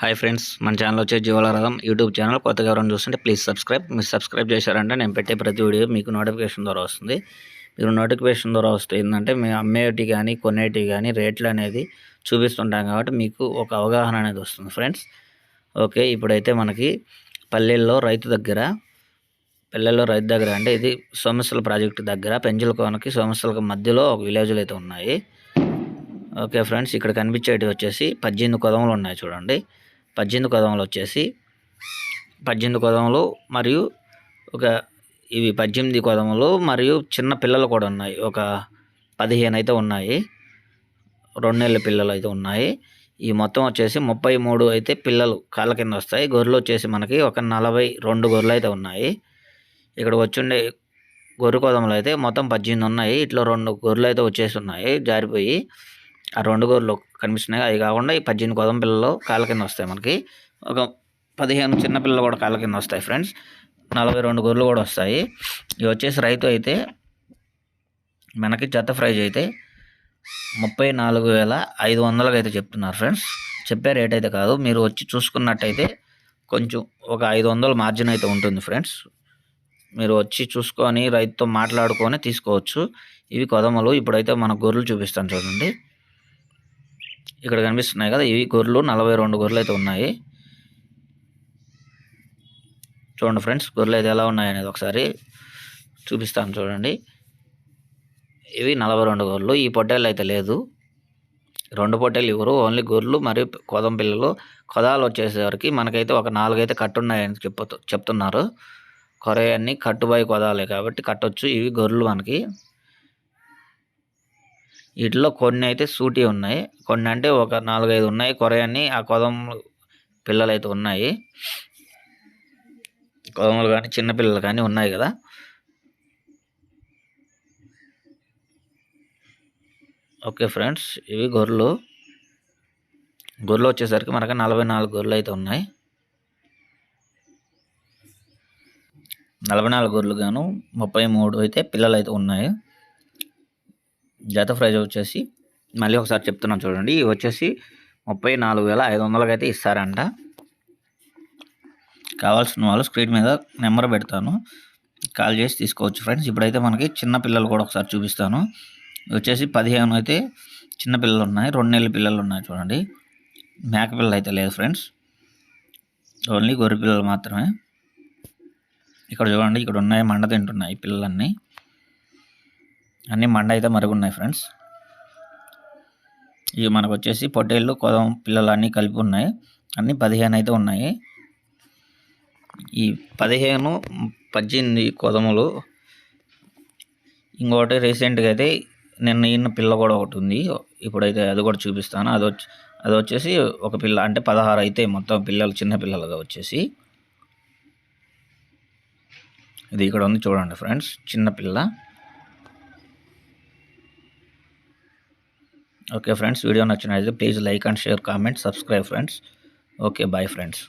Hi friends మన channel వచ్చే జీవలరథం YouTube channel కొత్తగా ఎవరైనా చూస్తుంటే ప్లీజ్ సబ్స్క్రైబ్ మీరు సబ్స్క్రైబ్ చేశారంటే నేను పెట్టే ప్రతి వీడియో మీకు నోటిఫికేషన్ ద్వారా వస్తుంది. మీరు నోటిఫికేషన్ ద్వారా వస్తే ఏంటంటే మేము అమ్మేటి కానీ కొనేటి కానీ రేట్లు అనేది చూపిస్తుంటాం కాబట్టి మీకు ఒక అవగాహన అనేది వస్తుంది ఫ్రెండ్స్ ఓకే ఇప్పుడైతే మనకి పల్లెల్లో రైతు దగ్గర పల్లెల్లో రైతు దగ్గర అంటే ఇది సోమస్సుల ప్రాజెక్టు దగ్గర పెంచుల కోనకి సోమశలకు మధ్యలో ఒక విలేజ్లు అయితే ఉన్నాయి. ఓకే ఫ్రెండ్స్ ఇక్కడ కనిపించేటి వచ్చేసి పద్దెనిమిది కొదములు ఉన్నాయి చూడండి. పద్దెనిమిది కొదములు వచ్చేసి పద్దెనిమిది కొదములు మరియు ఒక ఇవి పద్దెనిమిది కొదములు మరియు చిన్న పిల్లలు కూడా ఉన్నాయి. ఒక పదిహేను అయితే ఉన్నాయి. రెండు నెలల పిల్లలు అయితే ఉన్నాయి. ఈ మొత్తం వచ్చేసి ముప్పై మూడు అయితే పిల్లలు కాళ్ళ కింద వస్తాయి. గొర్రెలు వచ్చేసి మనకి ఒక నలభై రెండు గొర్రెలు అయితే ఉన్నాయి. ఇక్కడ వచ్చుండే గొర్రె కొదములు అయితే మొత్తం పద్దెనిమిది ఉన్నాయి. ఇట్లా రెండు గొర్రెలు అయితే వచ్చేసి ఉన్నాయి. జారిపోయి ఆ రెండు గొర్రెలు కనిపిస్తున్నాయి అవి కాకుండా ఈ పద్దెనిమిది గోధుమ పిల్లలు కాళ్ళ కింద వస్తాయి మనకి. ఒక పదిహేను చిన్న పిల్లలు కూడా కాళ్ళ కింద వస్తాయి ఫ్రెండ్స్. నలభై రెండు గొర్రెలు కూడా వస్తాయి. ఇవి వచ్చేసి రైతు అయితే మనకి జత ప్రైజ్ అయితే ముప్పై నాలుగు వేల ఐదు వందలకు అయితే చెప్తున్నారు ఫ్రెండ్స్. చెప్పే రేట్ అయితే కాదు. మీరు వచ్చి చూసుకున్నట్టయితే కొంచెం ఒక ఐదు వందల మార్జిన్ అయితే ఉంటుంది ఫ్రెండ్స్. మీరు వచ్చి చూసుకొని రైతుతో మాట్లాడుకొని తీసుకోవచ్చు. ఇవి కొదమలు ఇప్పుడైతే మన గొర్రెలు చూపిస్తాను చూడండి. ఇక్కడ కనిపిస్తున్నాయి కదా ఇవి గొర్రెలు. నలభై రెండు గొర్రెలు అయితే ఉన్నాయి. చూడండి ఫ్రెండ్స్ గొర్రెలు అయితే ఎలా ఉన్నాయి అనేది ఒకసారి చూపిస్తాను చూడండి. ఇవి నలభై రెండు గొర్రెలు. ఈ పొట్టేళ్ళు అయితే లేదు. రెండు పొట్టేలు ఇవ్వరు. ఓన్లీ గొర్రెలు మరియు కొదం పిల్లలు. కొదాలు వచ్చేసరికి మనకైతే ఒక నాలుగైతే కట్టున్నాయని చెప్పు చెప్తున్నారు. కొరయన్ని కట్టుబై కట్టుబాయి కొదాలే కాబట్టి కట్టొచ్చు. ఇవి గొర్రెలు మనకి. వీటిలో కొన్ని అయితే సూటి ఉన్నాయి. కొన్ని అంటే ఒక నాలుగైదు ఉన్నాయి. కొరయన్ని ఆ కొదములు పిల్లలు అయితే ఉన్నాయి. కొదములు కానీ చిన్నపిల్లలు కానీ ఉన్నాయి కదా. ఓకే ఫ్రెండ్స్ ఇవి గొర్రెలు. గొర్రెలు వచ్చేసరికి మనకి నలభై నాలుగు గొర్రెలు అయితే ఉన్నాయి. నలభై నాలుగు గొర్రెలు గాను ముప్పై మూడు అయితే పిల్లలు అయితే ఉన్నాయి. జత ప్రైజ్ వచ్చేసి మళ్ళీ ఒకసారి చెప్తున్నాను చూడండి. ఇవి వచ్చేసి ముప్పై నాలుగు వేల ఐదు వందలకి అయితే ఇస్తారంట. కావాల్సిన వాళ్ళు స్క్రీన్ మీద నెంబర్ పెడతాను. కాల్ చేసి తీసుకోవచ్చు ఫ్రెండ్స్. ఇప్పుడైతే మనకి చిన్న పిల్లలు కూడా ఒకసారి చూపిస్తాను. వచ్చేసి పదిహేను అయితే చిన్న పిల్లలు ఉన్నాయి. రెండు నెలల పిల్లలు ఉన్నాయి చూడండి. మేక పిల్లలు అయితే లేదు ఫ్రెండ్స్. ఓన్లీ గొర్రె పిల్లలు మాత్రమే. ఇక్కడ చూడండి ఇక్కడ ఉన్నాయి మండ తింటున్నాయి పిల్లలన్నీ. అన్నీ మండ అయితే మరుగున్నాయి ఫ్రెండ్స్. ఇవి మనకు వచ్చేసి పొట్టేళ్ళు కొదం పిల్లలు అన్నీ కలిపి ఉన్నాయి. అన్నీ పదిహేను అయితే ఉన్నాయి. ఈ పదిహేను పద్దెనిమిది కొదములు. ఇంకోటి రీసెంట్గా అయితే నిన్న ఈయన పిల్ల కూడా ఒకటి ఉంది. ఇప్పుడైతే అది కూడా చూపిస్తాను. అది వచ్చి అది వచ్చేసి ఒక పిల్ల అంటే పదహారు అయితే మొత్తం పిల్లలు చిన్న పిల్లలుగా వచ్చేసి. ఇది ఇక్కడ ఉంది చూడండి ఫ్రెండ్స్ చిన్న పిల్ల. ఓకే ఫ్రెండ్స్ వీడియో నచ్చినట్లయితే please like and share comment subscribe friends okay bye friends